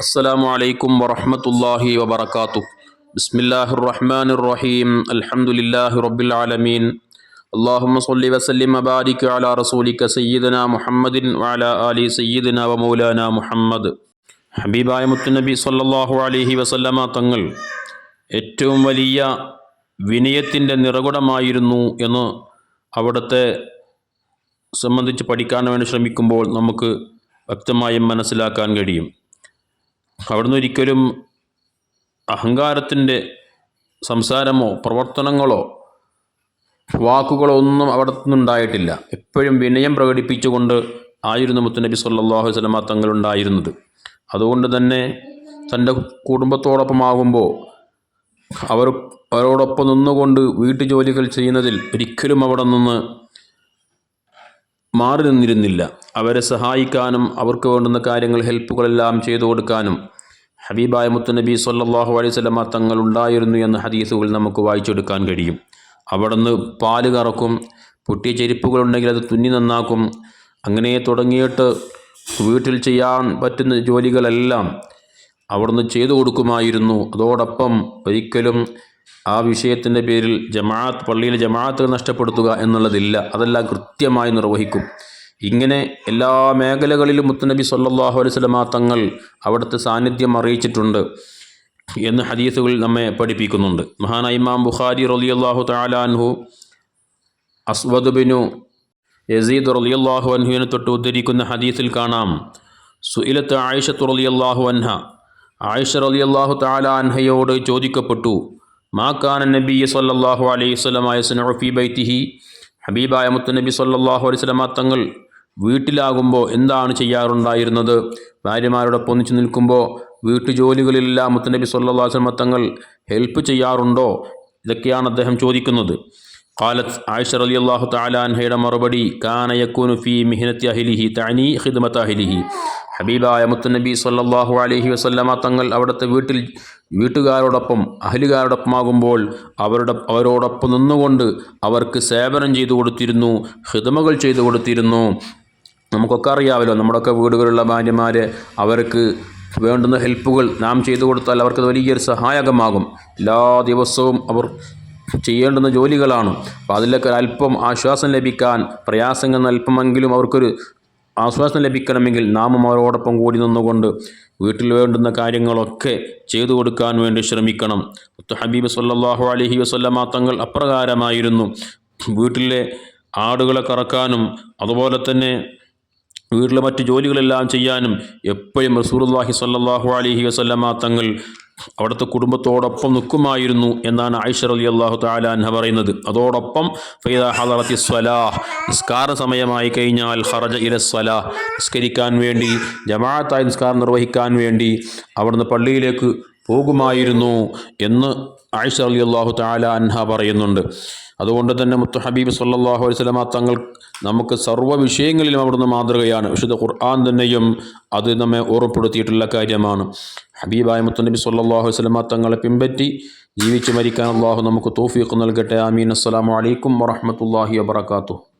السلام عليكم ورحمة الله وبركاته بسم الله الرحمن الرحيم الحمد لله رب العالمين اللهم صل وسلم وبارك على رسولك سيدنا محمد وعلى آل سيدنا ومولانا محمد ഹബീബായ മുത്തുനബി സല്ലല്ലാഹു അലൈഹി വസല്ലമ തങ്ങൾ ഏറ്റവും വലിയ വിനയത്തിൻ്റെ നിറകുടമായിരുന്നു എന്ന് അവിടുത്തെ സംബന്ധിച്ച് പഠിക്കാൻ വേണ്ടി ശ്രമിക്കുമ്പോൾ നമുക്ക് വ്യക്തമായും മനസ്സിലാക്കാൻ കഴിയും അവിടുന്ന് ഒരിക്കലും അഹങ്കാരത്തിന്റെ സംസാരമോ പ്രവർത്തനങ്ങളോ വാക്കുകളോ ഒന്നും അവിടെ നിന്നുണ്ടായിട്ടില്ല എപ്പോഴും വിനയം പ്രകടിപ്പിച്ചുകൊണ്ട് ആയിരുന്നു മുത്തുനബി സല്ലാഹു അലൈഹി വസല്ലമ തങ്ങളുണ്ടായിരുന്നത്. അതുകൊണ്ട് തന്നെ തന്റെ കുടുംബത്തോടൊപ്പമാകുമ്പോൾ അവർ അവരോടൊപ്പം നിന്നുകൊണ്ട് വീട്ടുജോലികൾ ചെയ്യുന്നതിൽ ഒരിക്കലും അവിടെ നിന്ന് മാറി നിന്നിരുന്നില്ല. അവരെ സഹായിക്കാനും അവർക്ക് വേണ്ടുന്ന കാര്യങ്ങൾ ഹെൽപ്പുകളെല്ലാം ചെയ്തു കൊടുക്കാനും ഹബീബായ മുത്തുനബി സല്ലാഹു അലൈഹി വസല്ലമ തങ്ങൾ ഉണ്ടായിരുന്നു എന്ന ഹദീസുകൾ നമുക്ക് വായിച്ചെടുക്കാൻ കഴിയും. അവിടുന്ന് പാൽ കറക്കും പൊട്ടിയ ചെരുപ്പുകളുണ്ടെങ്കിൽ അത് തുന്നി നന്നാക്കും. അങ്ങനെ തുടങ്ങിയിട്ട് വീട്ടിൽ ചെയ്യാൻ പറ്റുന്ന ജോലികളെല്ലാം അവിടുന്ന് ചെയ്തു കൊടുക്കുമായിരുന്നു. അതോടൊപ്പം ഒരിക്കലും ആ വിഷയത്തിന്റെ പേരിൽ ജമാഅത്ത് പള്ളിയിൽ ജമാഅത്ത് നഷ്ടപ്പെടുത്തുക എന്നുള്ളതില്ല. അതെല്ലാം കൃത്യമായി നിർവഹിക്കും. ഇങ്ങനെ എല്ലാ മേഖലകളിലും മുത്തനബി അലൈഹി വസല്ലമ തങ്ങൾ അവിടുത്തെ സാന്നിധ്യം അറിയിച്ചിട്ടുണ്ട് എന്ന് ഹദീസുകൾ നമ്മെ പഠിപ്പിക്കുന്നുണ്ട്. മഹാനായ ഇമാം ബുഖാരി റളിയല്ലാഹു തആല അൻഹു അസ്വദ് ബിനു യസീദ് റളിയല്ലാഹു അൻഹുവിനെ തൊട്ട് ഉദ്ധരിക്കുന്ന ഹദീസിൽ കാണാം. സുഇലത്ത് ആയിഷത്ത് റളിയല്ലാഹു അൻഹ. ആയിഷ റളിയല്ലാഹു തആല അൻഹയോട് ചോദിക്കപ്പെട്ടു മാ കാന നബി സല്ലാഹു അലൈഹി വസല്ലം യസ്നഉ ഫീ ബൈത്തിഹി ഹബീബായ മുത്തുനബി സല്ലാഹു അലൈഹി വസല്ലം തങ്ങൾ വീട്ടിലാകുമ്പോൾ എന്താണ് ചെയ്യാറുണ്ടായിരുന്നത്? ഭാര്യമാരോടൊപ്പം ഒന്നിച്ചു നിൽക്കുമ്പോൾ വീട്ടുജോലികളിലെല്ലാം മുത്തുനബി അലൈഹി വസല്ലം തങ്ങൾ ഹെൽപ്പ് ചെയ്യാറുണ്ടോ? ഇതൊക്കെയാണ് അദ്ദേഹം ചോദിക്കുന്നത്. കാലത്ത് ആയിഷ അലി അള്ളാഹു താലാൻഹയുടെ മറുപടി കാനയക്കൂനു ഫി മിഹിനത്തി അഹിലിഹി തനി ഹിദ്മത്ത് അഹിലിഹി ഹബീബായ മുത്തുനബി സല്ലാഹു അലഹി വസല്ലമ തങ്ങൾ അവിടുത്തെ വീട്ടിൽ വീട്ടുകാരോടൊപ്പം അഹലുകാരോടൊപ്പമാകുമ്പോൾ അവരുടെ അവരോടൊപ്പം നിന്നുകൊണ്ട് അവർക്ക് സേവനം ചെയ്തു കൊടുത്തിരുന്നു ഹിതമകൾ ചെയ്തു കൊടുത്തിരുന്നു. നമുക്കൊക്കെ അറിയാമല്ലോ നമ്മുടെയൊക്കെ വീടുകളിലുള്ള ഭാര്യമാർ അവർക്ക് വേണ്ടുന്ന ഹെൽപ്പുകൾ നാം ചെയ്തു കൊടുത്താൽ അവർക്ക് വലിയൊരു സഹായകമാകും. എല്ലാ ദിവസവും അവർ ചെയ്യേണ്ടുന്ന ജോലികളാണ്. അപ്പോൾ അതിലൊക്കെ അല്പം ആശ്വാസം ലഭിക്കാൻ പ്രയാസങ്ങൾ അല്പമെങ്കിലും അവർക്കൊരു ആശ്വാസം ലഭിക്കണമെങ്കിൽ നാമും അവരോടൊപ്പം കൂടി നിന്നുകൊണ്ട് വീട്ടിൽ വേണ്ടുന്ന കാര്യങ്ങളൊക്കെ ചെയ്തു കൊടുക്കാൻ വേണ്ടി ശ്രമിക്കണം. ഹബീബ് സല്ലാഹു അലഹി വസല്ലമ തങ്ങൾ അപ്രകാരമായിരുന്നു. വീട്ടിലെ ആടുകളെ കറക്കാനും അതുപോലെ തന്നെ വീട്ടിലെ മറ്റ് ജോലികളെല്ലാം ചെയ്യാനും എപ്പോഴും റസൂലുള്ളാഹി സല്ലാഹു അലഹി വസല്ലമ തങ്ങൾ അവിടുത്തെ കുടുംബത്തോടൊപ്പം നിൽക്കുമായിരുന്നു എന്നാണ് ആയിഷ അലി അള്ളാഹു താലാൻഹ പറയുന്നത്. അതോടൊപ്പം ഫൈദ ഹലറത്തി സ്വലാഹ് നിസ്കാര സമയമായി കഴിഞ്ഞാൽ ഹറജ ഇല സ്വലാഹ് നിസ്കരിക്കാൻ വേണ്ടി ജമാഅത്തായി നിസ്കാരം നിർവഹിക്കാൻ വേണ്ടി അവിടുന്ന് പള്ളിയിലേക്ക് പോകുമായിരുന്നു എന്ന് ആയിഷ അലി അള്ളാഹു താല അൻഹ പറയുന്നുണ്ട്. അതുകൊണ്ട് തന്നെ മുത്ത ഹബീബ് സല്ലാഹു അലൈഹി സ്വലമ തങ്ങൾ നമുക്ക് സർവ വിഷയങ്ങളിലും അവിടുന്ന് മാതൃകയാണ്. വിശുദ്ധ ഖുർആൻ തന്നെയും അത് നമ്മെ ഓർമ്മപ്പെടുത്തിയിട്ടുള്ള കാര്യമാണ്. ഹബീബായ മുത്തനബി സല്ലാഹു സ്വലമ തങ്ങളെ പിൻപറ്റി ജീവിച്ചു മരിക്കാൻ അള്ളാഹു നമുക്ക് തോഫീഖ് നൽകട്ടെ. ആമീൻ. അസ്സലാമു അലൈക്കും വറഹമത്തല്ലാഹി വബർക്കാത്തു